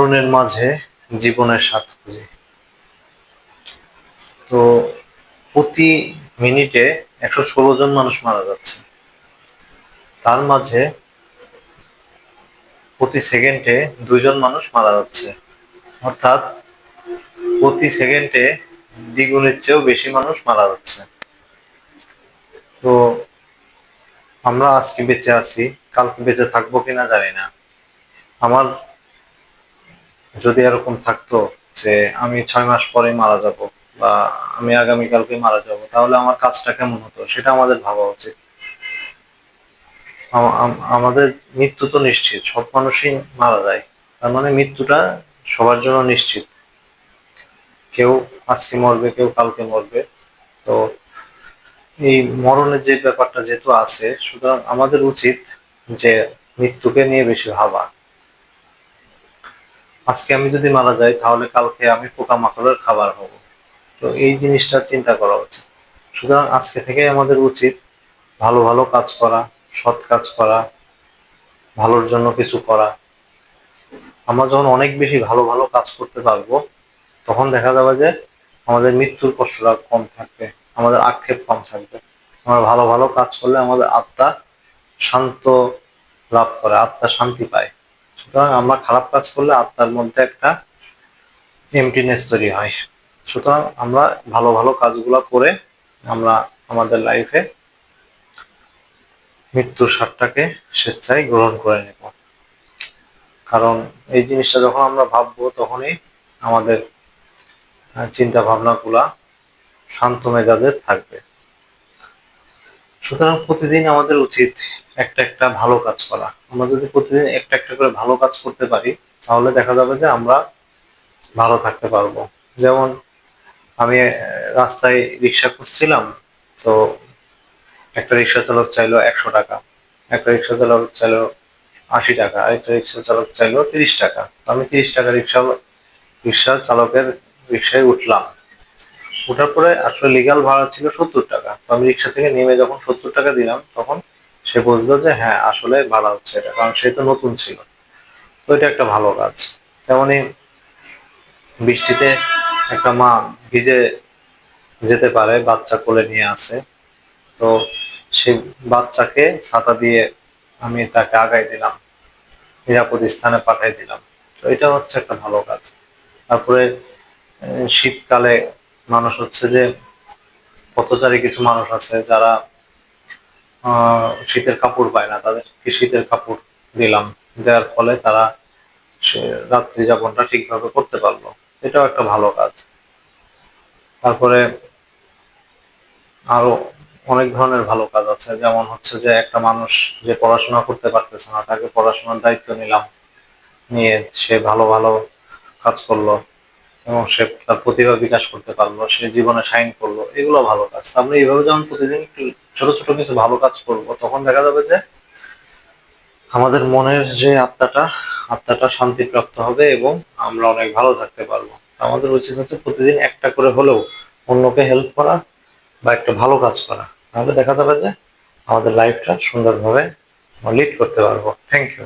মরণের মাঝে জীবনের স্বাদ খুঁজি। তো প্রতি মিনিটে একশো ষোলো জন মানুষ মারা যাচ্ছে। তার মাঝে প্রতি সেকেন্ডে দুইজন মানুষ মারা যাচ্ছে। অর্থাৎ প্রতি সেকেন্ডে দ্বিগুণের চেয়েও বেশি মানুষ মারা যাচ্ছে। তো আমরা আজকে বেঁচে আছি, কালকে বেঁচে থাকব কিনা জানি না। আমার যদি এরকম থাকতো যে আমি ছয় মাস পরে মারা যাব বা আমি আগামীকালকে মারা যাব, তাহলে আমার কাজটা কেমন হতো? সেটা আমাদের ভাবা উচিত। আমাদের মৃত্যু তো নিশ্চিত, সব মানুষই মারা যায়। তার মানে মৃত্যুটা সবার জন্য নিশ্চিত। কেউ আজকে মরবে, কেউ কালকে মরবে। তো এই মরণের যে ব্যাপারটা যেহেতু আছে, সুতরাং আমাদের উচিত যে মৃত্যুকে নিয়ে বেশি ভাবা। আজকে আমি যদি মারা যাই, তাহলে কালকে আমি পোকামাকড়ের খাবার হব। তো এই জিনিসটা চিন্তা করা উচিত। সুতরাং আজকে থেকে আমাদের উচিত ভালো ভালো কাজ করা, সৎ কাজ করা, ভালোর জন্য কিছু করা। আমরা যখন অনেক বেশি ভালো ভালো কাজ করতে পারব, তখন দেখা যাবে যে আমাদের মৃত্যুর কষ্টটা কম থাকবে, আমাদের আক্ষেপ কম থাকবে। আমরা ভালো ভালো কাজ করলে আমাদের আত্মা শান্ত লাভ করে, আত্মা শান্তি পায়। সুতরাং আমরা খারাপ কাজ করলে আত্মার মধ্যে একটা এমটিনেস তৈরি হয়। সুতরাং আমরা ভালো ভালো কাজগুলো করে আমরা আমাদের লাইফে মৃত্যুর স্বাদটাকে স্বেচ্ছায় গ্রহণ করে নেব। কারণ এই জিনিসটা যখন আমরা ভাববো, তখনই আমাদের চিন্তা ভাবনাগুলা শান্ত মেজাজের থাকবে। সুতরাং প্রতিদিন আমাদের উচিত একটা একটা ভালো কাজ করা। আমরা যদি প্রতিদিন একটা একটা করে ভালো কাজ করতে পারি, তাহলে দেখা যাবে যে আমরা ভালো থাকতে পারব। যেমন আমি রাস্তায় রিক্সা খুঁজছিলাম, তো একটা রিক্সা চালক চাইলো একশো টাকা, একটা রিক্সা চালক চাইলো আশি টাকা আরেকটা রিক্সা চালক চাইলো তিরিশ টাকা। আমি তিরিশ টাকা রিক্সা রিক্সা চালকের রিক্সায় উঠলাম। ওঠার পরে আসলে লিগাল ভাড়া ছিল সত্তর টাকা। তো আমি রিক্সা থেকে নেমে যখন সত্তর টাকা দিলাম, তখন সে বুঝলো যে হ্যাঁ আসলে ভাড়া হচ্ছে এটা, কারণ সে তো নতুন ছিল। তো এটা একটা ভালো কাজ। তেমনি বৃষ্টিতে একটা মা ভিজে যেতে পারে, বাচ্চা কোলে নিয়ে আসে তো সেই বাচ্চাকে ছাতা দিয়ে আমি তাকে আগাই দিলাম, নিরাপদ স্থানে পাঠাই দিলাম। তো এটা হচ্ছে একটা ভালো কাজ। তারপরে শীতকালে মানুষ হচ্ছে যে পথচারী কিছু মানুষ আছে যারা শীতের কাপড় পায় না, তাদেরকে শীতের কাপড় দিলাম। দেওয়ার ফলে তারা সে রাত্রি যাপনটা ঠিকভাবে করতে পারল। এটাও একটা ভালো কাজ। তারপরে আরও অনেক ধরনের ভালো কাজ আছে। যেমন হচ্ছে যে একটা মানুষ যে পড়াশোনা করতে পারতেছে না, তাকে পড়াশোনার দায়িত্ব নিলাম। নিয়ে সে ভালো ভালো কাজ করল এবং সে তার প্রতিভা বিকাশ করতে পারল, সে জীবনে সাইন করল। এগুলো ভালো কাজ। আমরা এইভাবে যেমন প্রতিদিন একটু ছোট ছোট কিছু ভালো কাজ করব, তখন দেখা যাবে যে আমাদের মনের যে আত্মাটা আত্মাটা শান্তিপ্রাপ্ত হবে এবং আমরা অনেক ভালো থাকতে পারব। আমাদের উচিত হচ্ছে প্রতিদিন একটা করে হলেও অন্যকে হেল্প করা বা একটা ভালো কাজ করা। তাহলে দেখা যাবে যে আমাদের লাইফটা সুন্দরভাবে লিড করতে পারব। Thank you